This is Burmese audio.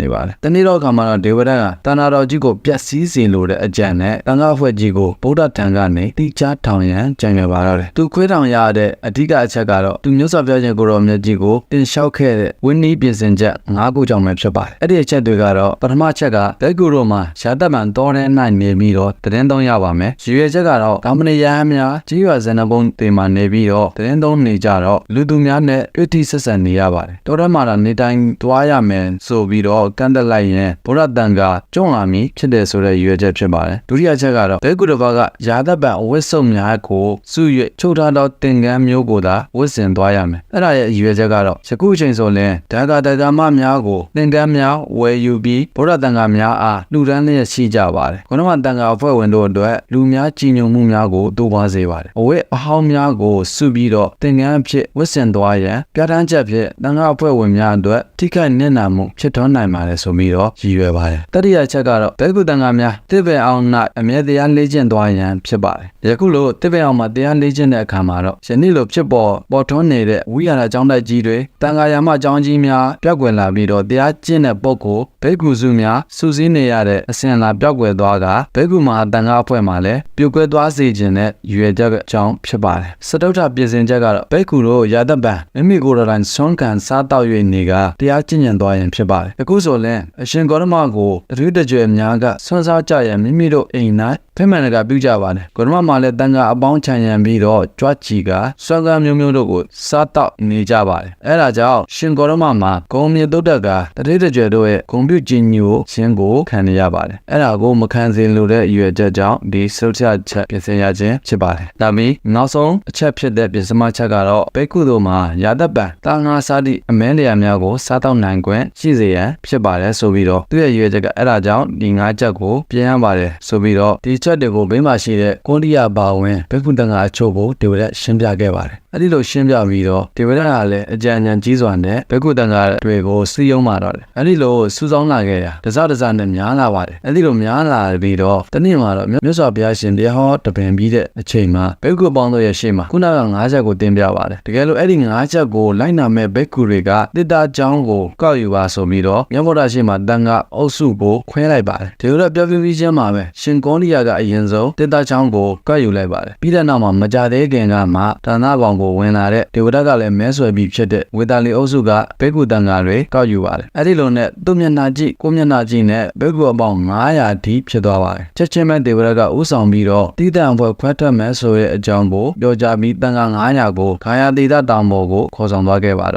နေပါတယ်။တနေ့တော့အခါမှာတော့ဒေဝရတ်ကတဏ္ဍာတော်ကြီးကိုပျက်စီးစေလိုတဲ့အကြံနဲ့တန်ခါအဖွဲ့ကြီးကိုဗုဒ္ဓထံကနေတိကျထောင်ရန်ကြံရွယ်ပါတော့တယ်။သူခွေးထောင်ရတဲ့အဓိကအချက်ကတော့သူမျိုးစော်ပြောခြင်းကိုရောမြတ်ကြီးကိုတင်လျှောက်ခဲ့တဲ့ဝင်းနီးပြင်ဆင်ချက်၅ခုကြောင့်ပဲဖြစ်ပါတယ်။အဲ့ဒီအချက်တွေကတော့ပထမချက်ကဘဲကူတို့မှာရှားသက်မှန်တော်တဲ့နိုင်နေပြီးတော့တရင်သုံးရပါမယ်။ရည်ရွယ်ချက်ကတော့ဒါမဏေရဟန်းများကြီးရွာဇနဘုံတေမှာနေပြီးတော့တရင်သုံးနေကြတော့လူသူများနဲ့တွေ့ထိဆက်ဆံနေရပါတယ်။တော်တော်မှာတော့နေတိုင်းတွားရမယ်ဆိုပြီးတော့ကန့်တက်လိုက်ရင်ဘုရားတန်ကကြုံလာမည်ဖြစ်တယ်ဆိုတဲ့ရည်ရွယ်ချက်ဖြစ်ပါတယ်။ဒုတိယချက်ကတော့ဘဲကူတို့ဘကယာသက်ပံအဝတ်စုံများကိုစု၍ချုပ်ထားသောတင်ကန်းမျိုးကိုသာဝတ်ဆင်သွားရမယ်။အဲ့ဒါရဲ့ရည်ရွယ်ချက်ကတော့ယခုအချိန်ဆိုရင်ဒါကတက္ကမများကိုတင်ကန်းများဝယ်ယူပြီးဘုရားတန်ကများအားလှူဒန်းလျက်ရှိကြပါတယ်။ခုနကတန်ကအဖွဲ့ဝင်တို့အတွက်လူများကြည်ညိုမှုများကိုတိုးပွားစေပါတယ်။အဝတ်အဟောင်းများကိုစုပြီးတော့တင်ကန်းအဖြစ်ဝတ်ဆင်သွားရန်ပြဋ္ဌာန်းချက်ဖြင့်တန်ကအဖွဲ့ဝင်များအတွက်ထိခိုက်နစ်နာမှုဖြစ်ထွန်းနိုင်ပါတယ်ဆိုပြီးတော့ရည်ရွယ်ပါတယ်။တတိယချက်ကတော့ဘဲကုတန်ကများတစ်ပယ်အောင်၌အမြဲတရားလေ့ကျင့်သွားရန်ဖြစ်ပါတယ်။ယခုလိုတစ်ပယ်အောင်မှာတရားလေ့ကျင့်တဲ့အခါမှာတော့ယနေ့လိုဖြစ်ပေါ်ပေါ်ထွန်းနေတဲ့ဝိရဒအကြောင်းတိုက်ကြီးတွေတန်ခါယာမအကြောင်းကြီးများပြောက်ကွယ်လာပြီးတော့တရားကျင့်တဲ့ပုဂ္ဂိုလ်ဘဲကုစုများစူးစီးနေရတဲ့အစဉ်လာပြောက်ကွယ်သွားကဘဲကုမှာတန်ခါအဖွဲ့မှာလည်းပြုတ်ကွဲသွားစေခြင်းနဲ့ရွယ်ချက်အကြောင်းဖြစ်ပါတယ်။စတုထပြင်ဆင်ချက်ကတော့ဘဲကုတို့ရာသက်ပံမိမိကိုယ်တိုင်ဆွမ်းခံစားတောက်၍နေကတရားကျင့်ကြံသွားရင်ဖြစ်ပါတယ်။အခုဆိုရင်အရှင်ဂေါရမကိုတရွေတကြွယ်များကဆွမ်းစားကြရန်မိမိတို့အိမ်၌ ဖိမှန်တကပြုကြပါတယ်။ဂေါရမမှာလည်းတန်ခါအပေါင်းချံရံပြီးတော့ကြွချီကဆွမ်းကမ်းမျိုးမျိုးတို့ကိုစားတောက်နေကြပါတယ်။အဲဒါကြောင့်ရှင်ဂေါရမမှာဂုံမြေတုတ်တက်ကတရွေတကြွယ်တို့ရဲ့ဂုံပြုခြင်းညိုခြင်းကိုခံနေရပါတယ်။အဲဒါကိုမခံစေလိုတဲ့အရွယ်ချက်ကြောင့်ဒီဆုတ်ချချက်ပြင်ဆင်ရခြင်းဖြစ်ပါတယ်။ဒါပြီးနောက်ဆုံးအချက်ဖြစ်တဲ့ပြင်စမချက်ကတော့ဘိက္ခုတို့မှာယာသက်ပံတာငါစားသည့်အမဲလျာများကိုစားတောက်နိုင်ခွင့်ရှိစေရန်ဖြစ်ပါတယ်ဆိုပြီးတော့သူ့ရဲ့ရွယ်ချက်ကအဲ့ဒါကြောင့်ဒီငါးချက်ကိုပြင်ရပါတယ်ဆိုပြီးတော့ဒီချက်တွေကိုဘေးမှာရှိတဲ့ကွန်ဒီယာဘာဝင်ဘိက္ခုတန်ကအချို့ကိုဒေဝရက်ရှင်းပြခဲ့ပါတယ် အဲ့ဒီလိုရှင်းပြပြီးတော့ဒေဝရက်ကလည်းအကြံဉာဏ်ကြီးစွာနဲ့ဘိက္ခုတန်ကတွေကိုစီယုံမာတော့တယ်အဲ့ဒီလိုစူးစောင်းလာခဲ့ရတစတစနဲ့များလာပါတယ်အဲ့ဒီလိုများလာပြီးတော့တနေ့မှာတော့မြတ်စွာဘုရားရှင်တရားဟောတပင်ပြီးတဲ့အချိန်မှာဘိက္ခုပေါင်းတို့ရဲ့ရှေ့မှာခုနက၅ချက်ကိုတင်ပြပါတယ်တကယ်လို့အဲ့ဒီ၅ချက်ကိုလိုက်နာမဲ့ဘိက္ခုတွေကတိတ္တာကျောင်းကိုကောက်ယူပါဆိုပြီးတော့မြတ်ဗုဒ္ဓရှေ့မှာတန်ကအုပ်စုကိုခွဲလိုက်ပါတယ်ဒီလိုတော့ပြောပြပြီးချင်းမှာပဲရှင်ကောလိယာကအရင်ဆုံးတိတ္တာကျောင်းကိုကောက်ယူလိုက်ပါတယ်ပြီးတဲ့နောက်မှာမကြသေးခင်ကမှဒါနဘောင်ကိုဝင်လာတဲ့ဒေဝဒတ်ကလည်းမဲဆွယ်ပြီးဖြစ်တဲ့ဝေတာလီအုပ်စုကဘိက္ခုတန်ဃာတွေကောက်ယူပါတယ်အဲ့ဒီလိုနဲ့သူ့မျက်နှာကြည့်ကိုမျက်နှာကြည့်နဲ့ဘိက္ခုအပေါင်း900ထိဖြစ်သွားပါတယ်ချက်ချင်းပဲဒေဝဒတ်ကဥဆောင်ပြီးတော့တိတံဘွယ်ခွဲထွက်မယ်ဆိုတဲ့အကြောင်းကိုပြောကြားပြီးတန်ဃာ900ကိုခါယာတိတတောင်ပေါ်ကိုခေါ်ဆောင်သွားခဲ့ပါတော့